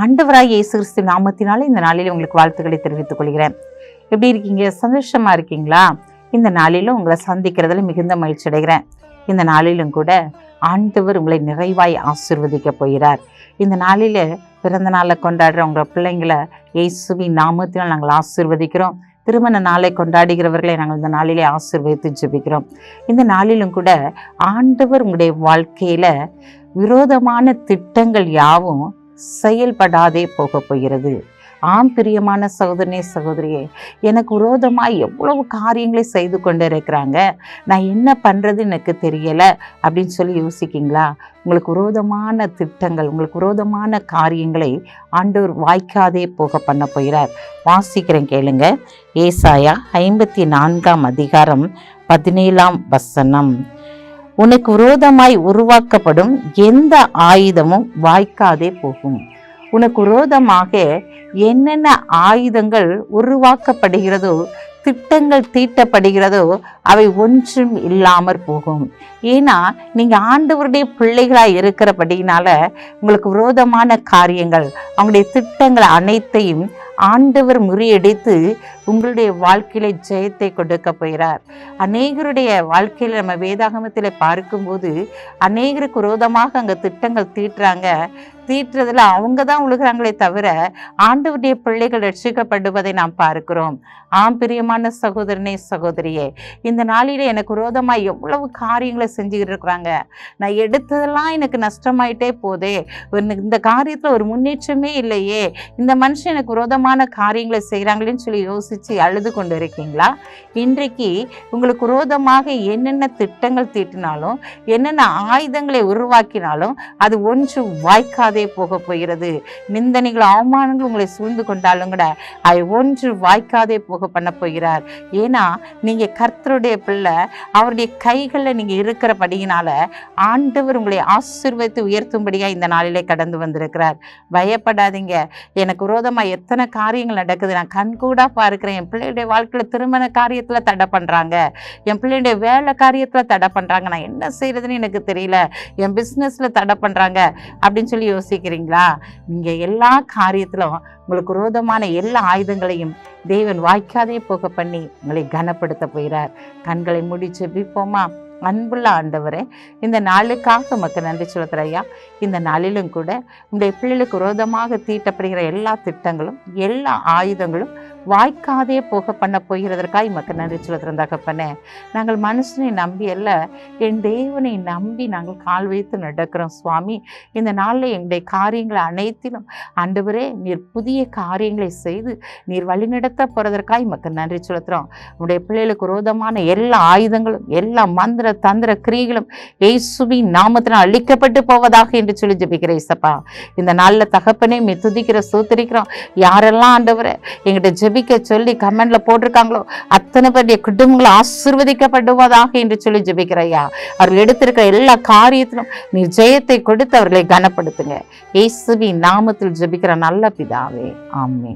ஆண்டவராய் இயேசு கிறிஸ்து நாமத்தினால இந்த நாளில் உங்களுக்கு வாழ்த்துக்களை தெரிவித்துக் கொள்கிறேன். எப்படி இருக்கீங்க? சந்தோஷமா இருக்கீங்களா? இந்த நாளிலும் உங்களை சந்திக்கிறதுல மிகுந்த மகிழ்ச்சி அடைகிறேன். இந்த நாளிலும் கூட ஆண்டவர் உங்களை நிறைவாய் ஆசிர்வதிக்க போகிறார். இந்த நாளில் பிறந்த நாளை கொண்டாடுற உங்களை பிள்ளைங்களை இயேசுவின் நாமத்தினால் நாங்கள் ஆசிர்வதிக்கிறோம். திருமண நாளை கொண்டாடுகிறவர்களை நாங்கள் இந்த நாளிலே ஆசிர்வதித்து ஜெபிக்கிறோம். இந்த நாளிலும் கூட ஆண்டவர் உங்களுடைய வாழ்க்கையில் விரோதமான திட்டங்கள் யாவும் செயல்படாதே போக போகிறது. ஆம் பிரியமான சகோதரனே சகோதரியே எனக்கு விரோதமாக எவ்வளவு காரியங்களை செய்து கொண்டு இருக்கிறாங்க நான் என்ன பண்ணுறது எனக்கு தெரியலை அப்படின்னு சொல்லி யோசிக்கிங்களா உங்களுக்கு விரோதமான திட்டங்கள் உங்களுக்கு விரோதமான காரியங்களை ஆண்டவர் வாய்க்காதே போக பண்ண போகிறார். வாசிக்கிறேன் கேளுங்க. ஏசாயா ஐம்பத்தி நான்காம் அதிகாரம் பதினேழாம் வசனம். உனக்கு விரோதமாய் உருவாக்கப்படும் எந்த ஆயுதமும் வாய்க்காதே போகும். உனக்கு விரோதமாக என்னென்ன ஆயுதங்கள் உருவாக்கப்படுகிறதோ திட்டங்கள் தீட்டப்படுகிறதோ அவை ஒன்றும் இல்லாமற் போகும். ஏன்னா நீங்கள் ஆண்டவருடைய பிள்ளைகளாக இருக்கிறபடினால உங்களுக்கு விரோதமான காரியங்கள் அவங்களுடைய திட்டங்கள் அனைத்தையும் ஆண்டவர் முறியடித்து உங்களுடைய வாழ்க்கையில ஜெயத்தை கொடுக்க போகிறார். அநேகருடைய வாழ்க்கையில நம்ம வேதாகமத்தில் பார்க்கும்போது அநேகருக்கு விரோதமாக அங்கே திட்டங்கள் தீட்டுறாங்க. தீட்டுறதுல அவங்க தான் உழுகிறாங்களே தவிர ஆண்டவருடைய பிள்ளைகள் ரட்சிக்கப்படுவதை நாம் பார்க்கிறோம். ஆம் பிரியமான சகோதரனே சகோதரியே இந்த நாளில எனக்கு விரோதமாக எவ்வளவு காரியங்களை செஞ்சுக்கிட்டு இருக்கிறாங்க. நான் எடுத்ததெல்லாம் எனக்கு நஷ்டமாயிட்டே போதே இந்த காரியத்தில் ஒரு முன்னேற்றமே இல்லையே. இந்த மனுஷன் எனக்கு விரோதமான காரியங்களை செய்கிறாங்களேன்னு சொல்லி யோசித்து அழுது கொண்டு இருக்கீங்களா இன்றைக்கு உங்களுக்கு விரோதமாக என்னென்ன திட்டங்கள் தீட்டினாலும் என்னென்ன ஆயுதங்களை உருவாக்கினாலும் அது ஒன்று வாய்க்காதே போக போகிறது. நிந்தனைகள் அவமானங்கள் உங்களை சூழ்ந்து கொண்டாலும் கூட அது ஒன்று வாய்க்காதே போக பண்ண போகிறார். ஏன்னா நீங்க கர்த்தருடைய பிள்ளை அவருடைய கைகளில் நீங்கள் இருக்கிறபடியினால ஆண்டவர் உங்களை ஆசீர்வதித்து உயர்த்தும்படியாக இந்த நாளிலே கடந்து வந்திருக்கிறார். பயப்படாதீங்க. எனக்கு விரோதமாக எத்தனை காரியங்கள் நடக்குது நான் கண்கூடா பார்க்குறேன். என் பிள்ளையுடைய வாழ்க்கையில் திருமண காரியத்துல தடை பண்றாங்க. என் பிள்ளையுடைய வேலை காரியத்துல தடை பண்றாங்க. நான் என்ன செய்யறதுன்னு எனக்கு தெரியல. என் பிசினஸ்ல தடை பண்றாங்க. அப்படின்னு சொல்லி யோசிக்கிறீங்களா? நீங்க எல்லா காரியத்திலும் உங்களுக்கு விரோதமான எல்லா ஆயுதங்களையும் தேவன் வாய்க்காதே போக பண்ணி உங்களை கனப்படுத்த போகிறார். கண்களை முடிச்சு பிப்போமா அன்புள்ள ஆண்டவரே இந்த நாளுக்காக உமக்கு நன்றி சொல்லுற ஐயா. இந்த நாளிலும் கூட உங்களுடைய பிள்ளைகளுக்கு விரோதமாக தீட்டப்படுகிற எல்லா திட்டங்களும் எல்லா ஆயுதங்களும் வாய்க்காதே போக பண்ண போகிறதற்காக உமக்கு நன்றி சொல்லுறேன் தகப்பனே நாங்கள் மனுஷனை நம்பி அல்ல என் தேவனை நம்பி நாங்கள் கால் வைத்து நடக்கிறோம் சுவாமி. இந்த நாளில் எங்களுடைய காரியங்களை அனைத்திலும் ஆண்டவரே நீர் புதிய காரியங்களை செய்து நீர் வழிநடத்த போகிறதற்காக உமக்கு நன்றி செலுத்துகிறோம் உங்களுடைய பிள்ளைகளுக்கு ரோதமான எல்லா ஆயுதங்களும் எல்லா மந்திர தந்திர கிரிகளும் இயேசுவின் நாமத்தினால் அழிக்கப்பட்டு போவதாக என்று சொல்லி ஜபிக்கிறேன் இசப்பா இந்த நாளில் தகப்பனே மெத்துதிக்கிற துதிக்கிற சூத்திரிக்கிறோம் யாரெல்லாம் ஆண்டவரை எங்கிட்ட ஜெபிக்க சொல்லி கமெண்ட்ல போட்டிருக்காங்களோ அத்தனை பேருடைய குடும்பங்களும் ஆசிர்வதிக்கப்படுவதாக என்று சொல்லி ஜெபிக்கிறையா அவர்கள் எடுத்திருக்கிற எல்லா காரியத்திலும் நீ ஜெயத்தை கொடுத்து அவர்களை கனப்படுத்துங்க. இயேசுவின் நாமத்தில் ஜெபிக்கிற நல்ல பிதாவே ஆமே